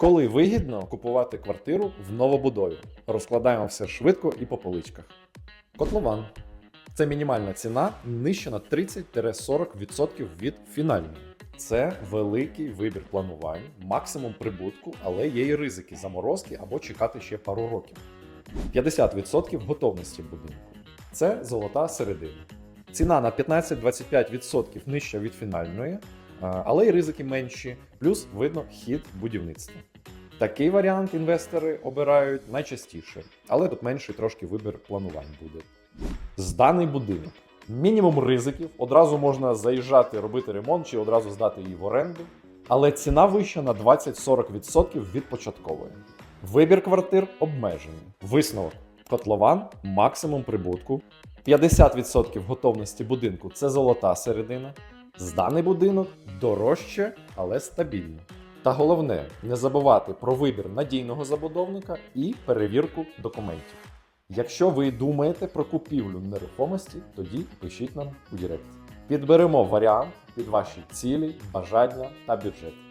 Коли вигідно купувати квартиру в новобудові? Розкладаємо все швидко і по поличках. Котлован. Це мінімальна ціна нижче на 30-40% від фінальної. Це великий вибір планувань, максимум прибутку, але є і ризики заморозки або чекати ще пару років. 50% готовності будинку. Це золота середина. Ціна на 15-25% нижча від фінальної, але й ризики менші, плюс видно хід будівництва. Такий варіант інвестори обирають найчастіше, але тут менший трошки вибір планувань буде. Зданий будинок. Мінімум ризиків, одразу можна заїжджати, робити ремонт чи одразу здати її в оренду. Але ціна вища на 20-40% від початкової. Вибір квартир обмежений. Висновок: котлован, максимум прибутку, 50% готовності будинку це золота середина. Зданий будинок дорожче, але стабільно. Та головне, не забувати про вибір надійного забудовника і перевірку документів. Якщо ви думаєте про купівлю нерухомості, тоді пишіть нам у Директ. Підберемо варіант під ваші цілі, бажання та бюджет.